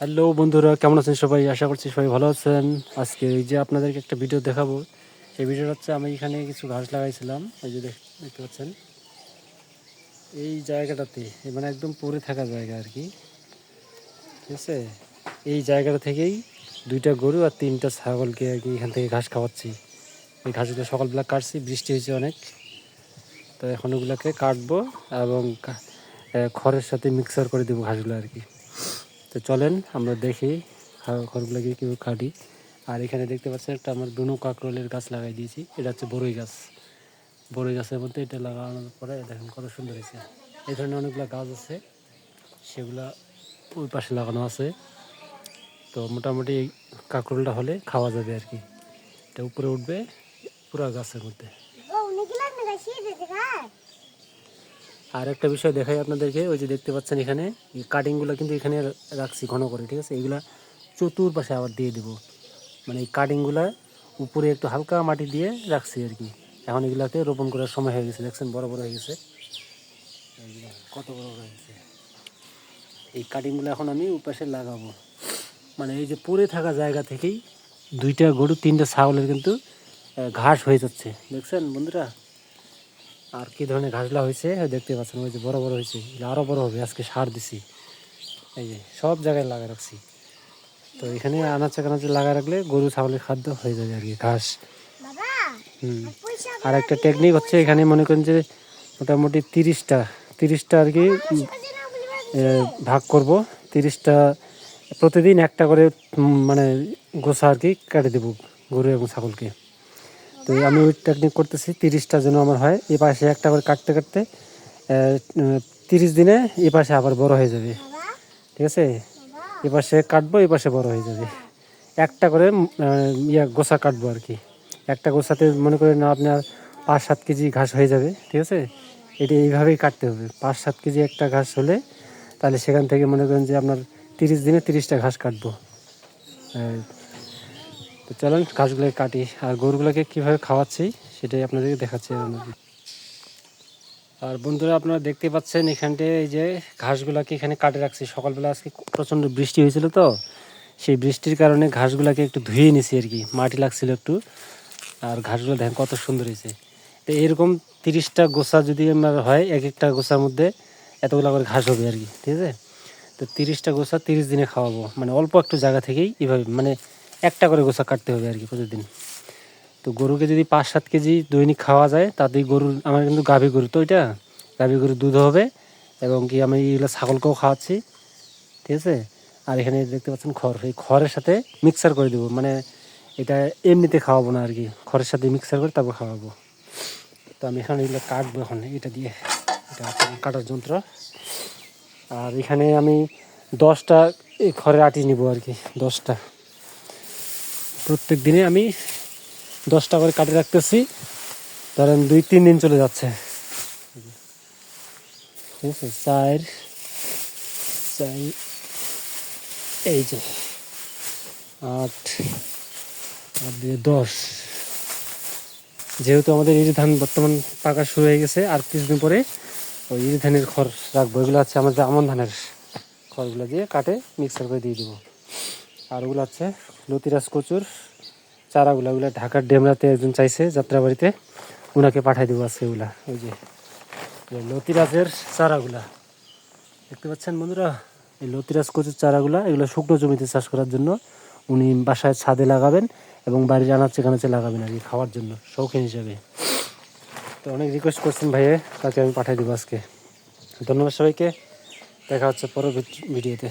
Hello বন্ধুরা, কেমন আছেন সবাই? আশা করছি সবাই ভালো আছেন। আজকে এই যে আপনাদেরকে একটা ভিডিও দেখাবো। সেই ভিডিওটা হচ্ছে আমি এখানে কিছু ঘাস লাগাইছিলাম। এই যে দেখতে পাচ্ছেন? এই জায়গাটাতে মানে একদম পড়ে থাকা জায়গা আর কি। ঠিক আছে? এই জায়গাটা থেকেই দুইটা গরু আর তিনটা ছাগলকে আর কি এখান থেকে ঘাস খাওয়াচ্ছি। এই ঘাসগুলো সকালবেলা কাটছি, বৃষ্টি হয়েছে অনেক। তো এখন ওগুলোকে কাটবো এবং খড়ের সাথে মিক্সার করে দেবো ঘাসগুলো আর কি। তো চলেন, আমরা দেখি খা- খড়গুলোকে কীভাবে কাটি। আর এখানে দেখতে পাচ্ছেন একটা আমার দুনো কাকরোলের গাছ লাগাই দিয়েছি। এটা হচ্ছে বড়ই গাছ। বড়ই গাছের মধ্যে এটা লাগানোর পরে দেখেন কত সুন্দর হয়েছে। এই ধরনের অনেকগুলো গাছ আছে, সেগুলা ওই পাশে লাগানো আছে। তো মোটামুটি কাকরোলটা হলে খাওয়া যাবে আর কি। এটা উপরে উঠবে পুরো গাছের মধ্যে। আর একটা বিষয় দেখাই আপনাদেরকে, ওই যে দেখতে পাচ্ছেন এখানে, এই কাটিংগুলো কিন্তু এখানে রাখছি ঘন করে, ঠিক আছে? এগুলা চতুর্পাশে আবার দিয়ে দেবো। মানে এই কাটিংগুলা উপরে একটু হালকা মাটি দিয়ে রাখছি আর কি। এখন এগুলাকে রোপণ করার সময় হয়ে গেছে, দেখছেন? বড় বড় হয়ে গেছে। এইগুলা কত বড় বড় হয়ে গেছে। এই কাটিংগুলো এখন আমি উপাসে লাগাবো। মানে এই যে পড়ে থাকা জায়গা থেকেই দুইটা গরু, তিনটা ছাগলের কিন্তু ঘাস হয়ে যাচ্ছে। দেখছেন বন্ধুরা? আর কি ধরনের ঘাসলা হয়েছে দেখতে পাচ্ছেন ওই যে বড় বড় হয়েছে এগুলো আরও বড় হবে আজকে সার দিছি। এই যে সব জায়গায় লাগা রাখছি। তো এখানে আনাচে কানাচে লাগা রাখলে গরু ছাগলের খাদ্য হয়ে যাবে আর কি ঘাস। হুম। আর একটা টেকনিক হচ্ছে এখানে মনে করেন যে মোটামুটি তিরিশটা তিরিশটা আর কি ভাগ করব তিরিশটা প্রতিদিন একটা করে মানে গোসা আর কি কেটে দেবো গরু এবং ছাগলকে। তো আমি ওই টেকনিক করতেছি, তিরিশটা যেন আমার হয়, এ পাশে একটা করে কাটতে কাটতে তিরিশ দিনে এ পাশে আবার বড় হয়ে যাবে। ঠিক আছে? এ পাশে কাটবো, এ পাশে বড় হয়ে যাবে। একটা করে ইয়া গোসা কাটবো আর কি। একটা গোসাতে মনে করেন আপনার পাঁচ সাত কেজি ঘাস হয়ে যাবে, ঠিক আছে? এটি এইভাবেই কাটতে হবে। পাঁচ সাত কেজি একটা ঘাস হলে তাহলে সেখান থেকে মনে করেন যে আপনার তিরিশ দিনে তিরিশটা ঘাস কাটবো। তো চলেন ঘাসগুলোকে কাটি। আর গরুগুলোকে কীভাবে খাওয়াচ্ছি, সেটাই আপনাদেরকে দেখাচ্ছি। আর বন্ধুরা, আপনারা দেখতে পাচ্ছেন এখানটায় এই যে ঘাসগুলাকে এখানে কাটে রাখছি। সকালবেলা আজকে প্রচণ্ড বৃষ্টি হয়েছিল তো, সেই বৃষ্টির কারণে ঘাসগুলাকে একটু ধুয়ে নিছি আর কি। মাটি লাগছিল একটু। আর ঘাসগুলো দেখেন কত সুন্দর হয়েছে। তো এরকম তিরিশটা গোছা যদি আমার হয়, এক একটা গোছার মধ্যে এতগুলো করে ঘাস হবে আর কি, ঠিক আছে? তো তিরিশটা গোছা তিরিশ দিনে খাওয়াবো। মানে অল্প একটু জায়গা থেকেই এভাবে মানে একটা করে গোছা কাটতে হবে আর কি প্রতিদিন। তো গরুকে যদি পাঁচ সাত কেজি দৈনিক খাওয়া যায়, তাতেই গরুর, আমার কিন্তু গাভী গরু তো এটা গাভী গরুর দুধ হবে এবং কি আমি এগুলো ছাগলকেও খাওয়াচ্ছি, ঠিক আছে? আর এখানে দেখতে পাচ্ছেন খড়, এই খড়ের সাথে মিক্সার করে দেবো মানে এটা এমনিতে খাওয়াবো না আর কি, খড়ের সাথে মিক্সার করে তারপর খাওয়াবো। তো আমি এখানে এগুলো কাটবো এখন, এটা দিয়ে, এটা কাটার যন্ত্র। আর এখানে আমি দশটা এই খড়ের আটি নিব আর কি, দশটা। প্রত্যেক দিনে আমি দশটা করে কাটে রাখতেছি। ধরেন দুই, তিন দিন চলে যাচ্ছে। ঠিক আছে, চার চার, এই যে আট দিয়ে দশ। যেহেতু আমাদের ইরি ধান বর্তমান পাকা শুরু হয়ে গেছে, আর কিছুদিন পরে ওই ইরি ধানের খড় রাখব। এগুলো হচ্ছে আমাদের আমন ধানের খড়গুলো দিয়ে কাটে মিক্সার করে দিয়ে দিব। আর ওগুলো হচ্ছে লতিরাজ কচুর চারাগুলো, ওগুলা ঢাকার ডেমরাতে একজন চাইছে যাত্রাবাড়িতে। ওনাকে পাঠাই দেবো আজকে ওগুলা। ওই যে লতিরাজের চারাগুলা। দেখতে পাচ্ছেন বন্ধুরা, এই লতিরাজ কচুর চারাগুলা, এগুলো শুকনো জমিতে চাষ করার জন্য উনি বাসায় ছাদে লাগাবেন এবং বাড়ির আনাচে কানাচে লাগাবেন আর কি, খাওয়ার জন্য, শৌখিন হিসাবে। তো অনেক রিকোয়েস্ট করছেন ভাইয়ে, তাকে আমি পাঠাই দেবো আজকে। ধন্যবাদ সবাইকে। দেখা হচ্ছে পরের ভিডিওতে।